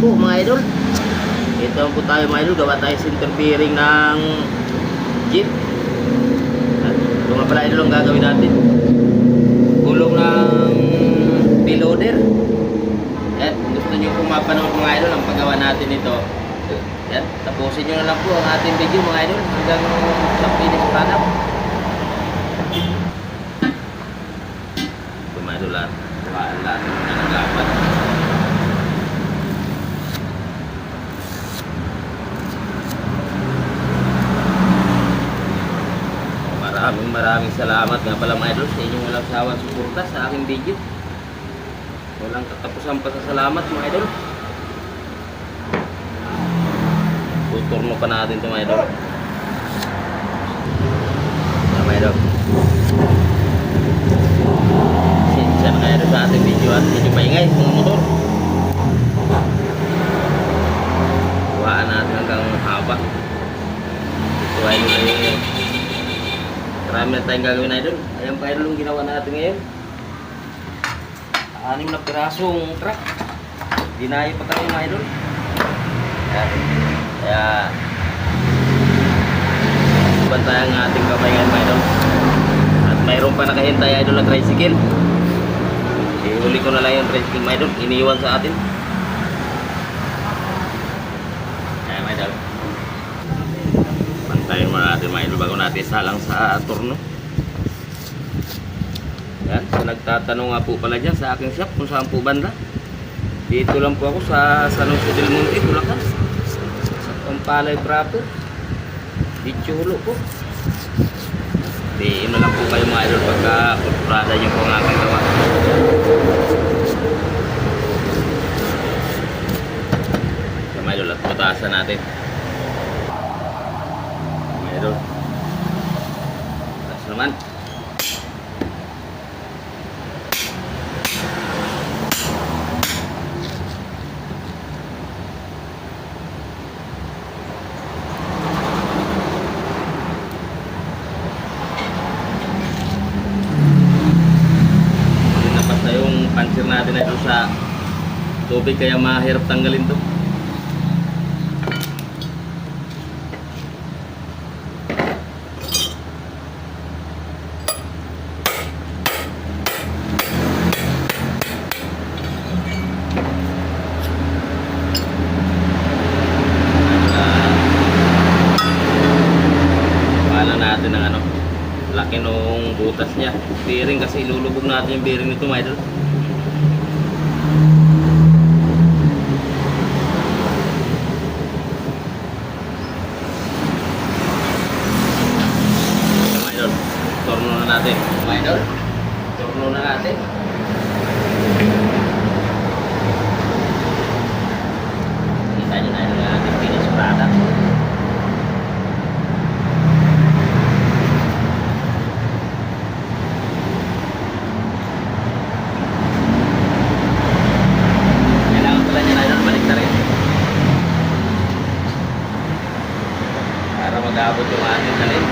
po mga idol. Ito po tayo mga idol, gawa tayo center bearing ng jeep. At ito nga pala idol ang gagawin natin. Gulong ng piloder. At gusto nyo pong mapanood mga idol ang paggawa natin ito. Yan, tapusin nyo na lang po ang ating video mga idol hanggang sa finish product. Ito mga idol lahat. Lahat lahat na naglapat. Maraming salamat nga pala mga idol sa inyong walang sawang suporta sa aking video. Walang katapusan pa sa salamat mga idol. Tuturno pa natin ito mga idol. Yan, mga idol. Sinsya na kayo sa ating video at medyo maingay mga motor. Kuhaan natin hanggang haba. Ito ay ay Marami na tayong gagawin na idol. Ayan pa yung ginawa natin ngayon. Anim na pirasong truck. Dinayo pa tayo mga idol. Ayan. Kaya bantay ang ating kamay ngayon mga idol. At mayroon pa nakahintay idol na tricycle. Ihuli ko na lang yung tricycle mga idol. Iniwan sa atin. Ayan mga idol. Pantayin muna natin mga bago natin salang sa turno. Yan, so nagtatanong nga po pala dyan sa aking shop kung saan po banda. Dito lang po ako sa San Jose del Monte, Bulacan. Sa Pampalay proper. Dichulo po. Di, na lang po kayo mga idol pagka ultrada nyo po ang aking gawa. So mga idol, at butasan natin. Meron. Tapos naman. Napas na yung pansir natin na ito sa tubig kaya mahirap tanggalin to. Natin ng ano, laki nung butas niya. Bearing kasi ilulubog natin yung bearing nito, mga idol. Mga idol, torno na natin. Mga idol, torno na natin. Kita nyo na yung ating finished product. Kailangan pala niya na yun, balik na. Para mag-abot yung ating talin.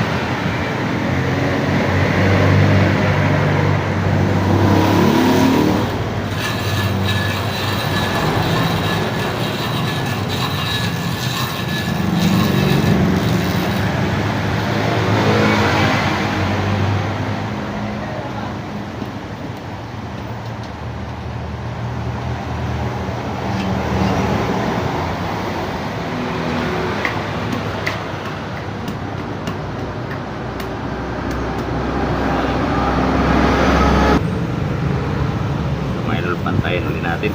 Mga idol, pantayin ulit natin.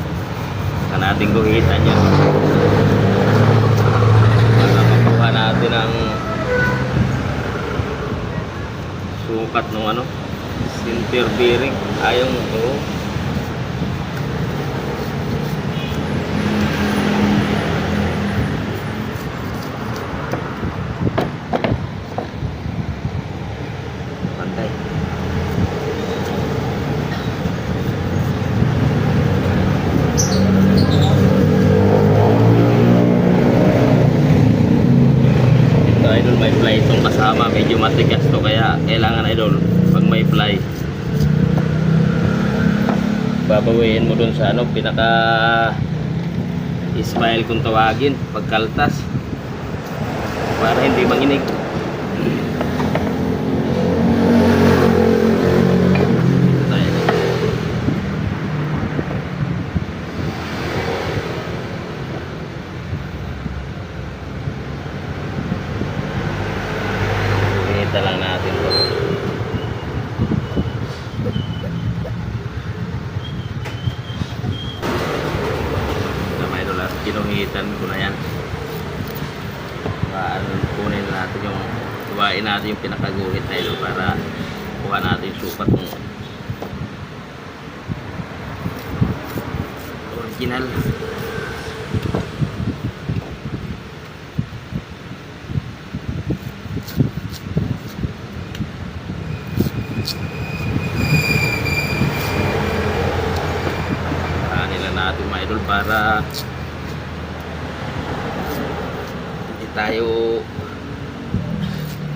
Saan guhitan yan. Para makuha natin ang sukat ng ano, center bearing. Ayong, oo. Pantay. Ito idol may fly itong kasama medyo matigas to kaya kailangan idol pag may fly babawiin mo dun sa ano pinaka Ismail kung tawagin, pagkaltas. Para hindi manginig. Dito tayo. Pinita lang natin to. na may dolar kinuhitan ko na yan para kunin natin yung kuhain natin yung pinakaguhit na ito para kuha natin yung sukat ng original nila natin mga idol para hindi tayo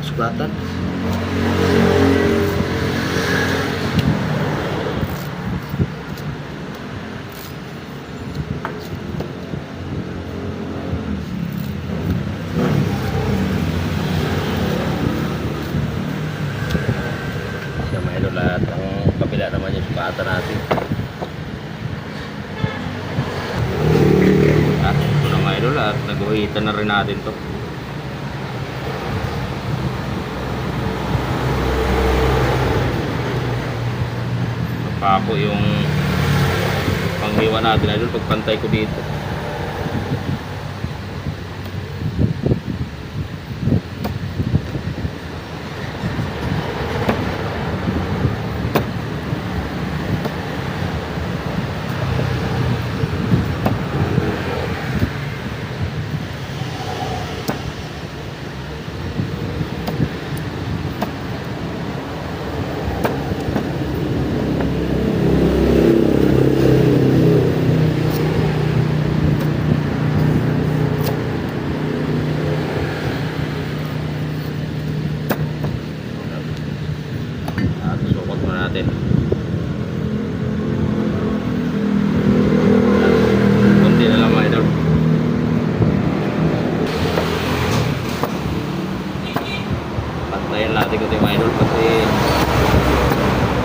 sugatan siya mga idol at ang kapila sugatan natin At ito na mga idol at naguhitan na rin natin to. Napako yung panghiwa natin idol pagpantay ko dito. At sukot mo natin. Kunti na lang mga idol. Pantayan natin ko ito mga idol kasi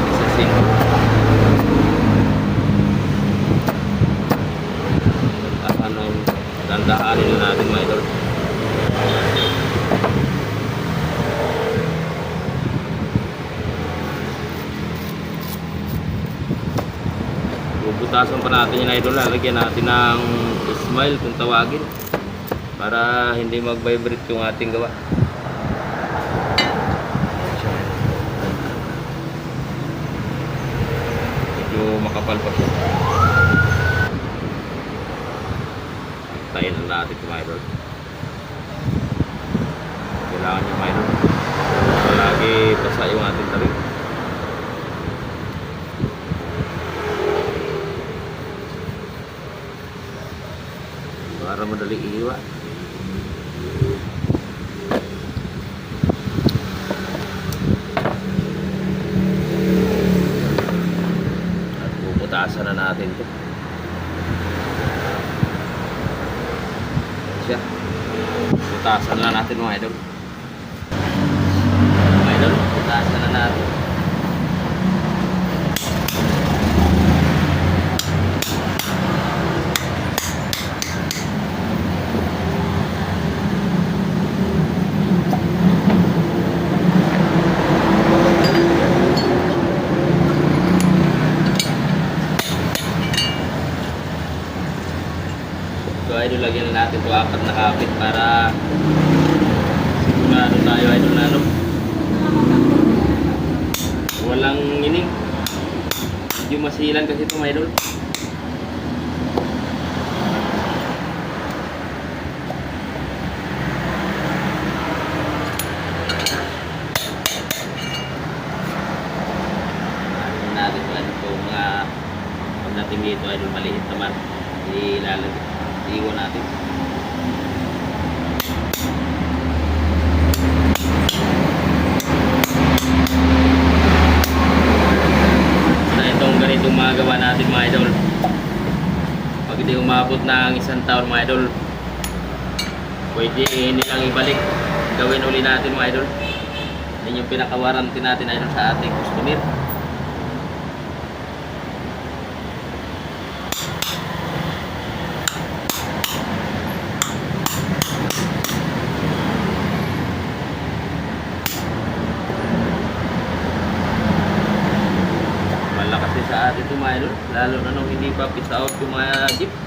isa sing. Dandahan na yung dandahanin na natin mga idol. Bubutasan pa natin yung idol. Lalagyan natin ng smile kung tawagin. Para hindi mag-vibrate yung ating gawa. Medyo makapal pa siya. Tayin na natin yung idol. Kailangan yung idol. Palagi basa yung ating tarik. Para madali iiwa. At puputasan na natin ito. Siya. Putasan na natin mga idol. Mga idol, putasan na natin. So idol lagyan na natin ito apat na kapit para sigurado tayo na ano. Walang ining. Medyo masilan kasi ito mga idol. Ano natin mga pagdating dito idol maliit naman. Ilalagay. Iiwan natin. na itong ganitong mga gawa natin mga idol pag hindi umabot ng isang taon mga idol, pwede nilang ibalik. Gawin uli natin mga idol. Yan yung pinaka-warranty natin idol sa ating customer. malakas sa atin ito mga idol lalo na nung hindi pa pizza out yung mga jeep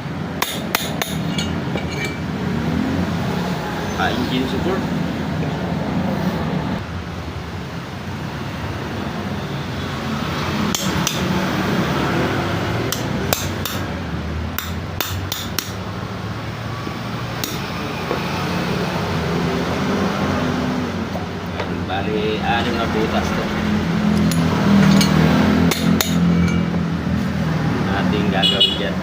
engine support bali anim na butas to ating gagawin dyan.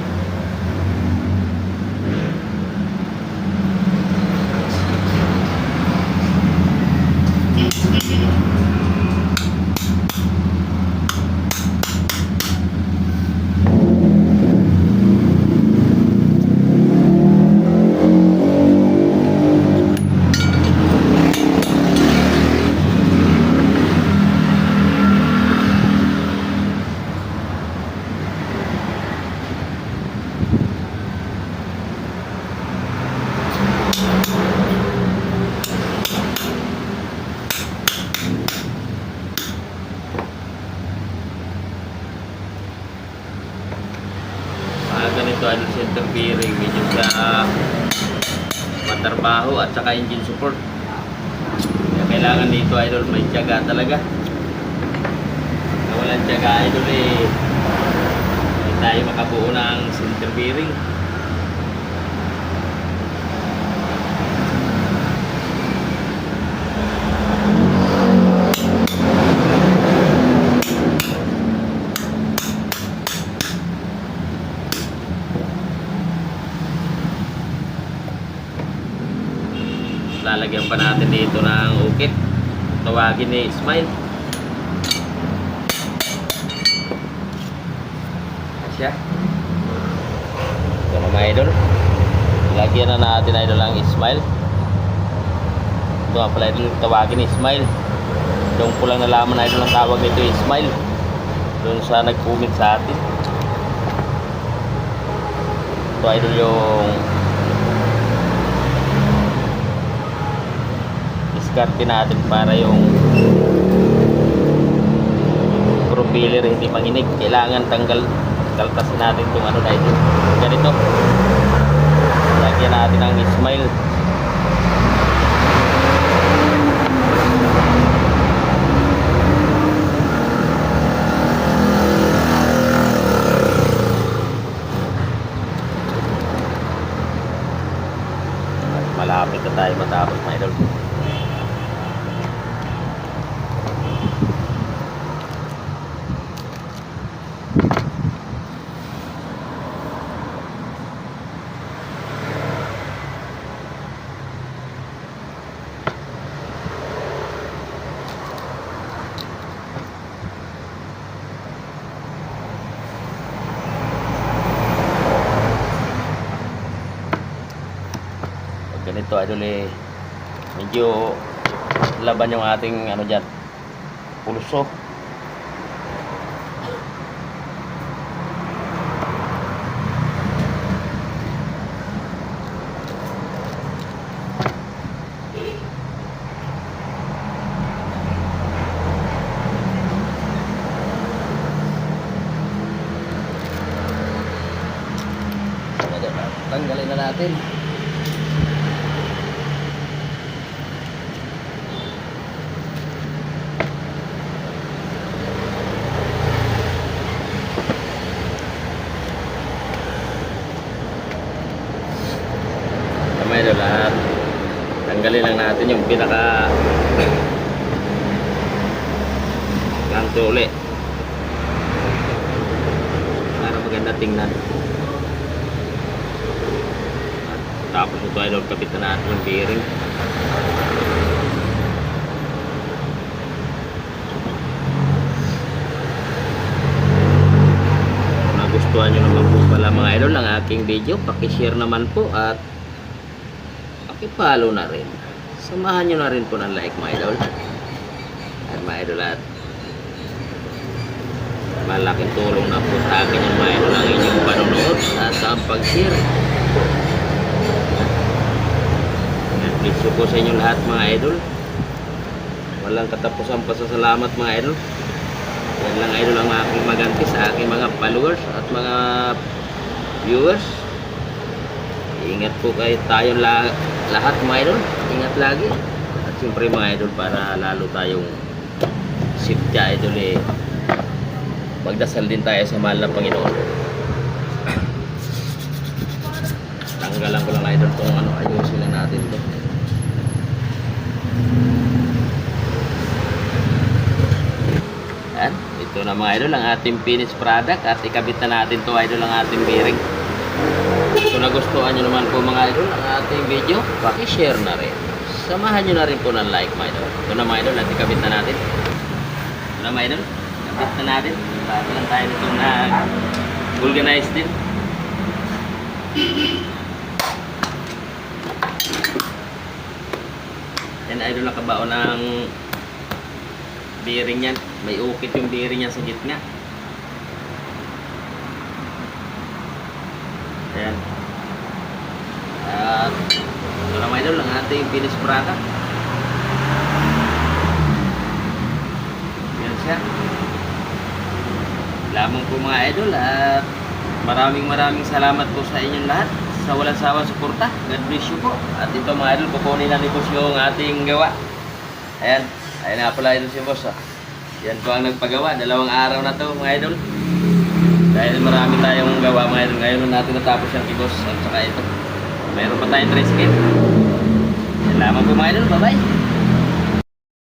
Mga ganito ano center bearing, medyo sa matarbaho at saka engine support. Kaya kailangan dito idol may tiyaga talaga. Kung walang tiyaga idol eh hindi tayo makabuo ng center bearing. Lalagyan pa natin dito ng ukit. Tawagin ni Ismail. Siya. Ito na mga idol. Lagyan na natin idol ang Ismail. Ito nga pala idol tawagin ni Ismail. Doon ko lang nalaman idol ang tawag nito Ismail. Doon sa nag-comment sa atin. Ito idol yung diskarte natin para yung propeller hindi manginig. Kailangan tanggal kaltasin natin itong ano ito ganito. Lagyan natin ang smile. Malapit na tayo matapos mga idol Pag ganito idol eh medyo laban yung ating ano dyan pulso tanggalin na natin kamay na lahat tanggalin lang natin yung pinaka kanto uli para maganda tingnan. Tapos ito ay doon kapit na natin yung bearing. Nagustuhan nyo naman po pala mga idol ang aking video, pakishare naman po at pakipollow na rin. Samahan nyo na rin po ng like mga idol. At mga idol at malaking tulong na po sa akin yung mga idol ang inyong panonood at ang pag-share. Bless you po sa inyong lahat mga idol. Walang katapusan pa sa salamat mga idol. Yan lang idol ang aking maganti sa aking mga followers at mga viewers. Ingat po kayo tayong la lahat mga idol. Ingat lagi. At siyempre mga idol para lalo tayong safety idol eh. Magdasal din tayo sa mahal na Panginoon. Tanggalan ko lang idol tong ano ayusin natin to. Ito na mga idol ang ating finished product at ikabit na natin to idol ang ating bearing. Kung nagustuhan nyo naman po mga idol ang ating video, pakishare na rin. Samahan nyo na rin po ng like mga idol. Ito na mga idol at ikabit na natin. Ito na mga idol, ikabit na natin. Bago lang tayo nitong nag-organize din. Yan idol nakabao ng bearing yan. May ukit yung bearing yan sa gitna. Ayan. At ito na mga idol ang ating finished product. Yan siya. Lamang po mga idol at maraming maraming salamat po sa inyong lahat sa walang sawang suporta. God bless you po. At ito mga idol, kukunin na ni Boss yung ating gawa. Ayan. Ayan na pala idol si Boss. Ah. Yan po ang nagpagawa. Dalawang araw na to mga idol. Dahil marami tayong gawa mga idol. Ngayon na natin natapos yung kay Boss. At saka ito. Mayroon pa tayong tricycle. Yan lamang po mga idol. Bye-bye.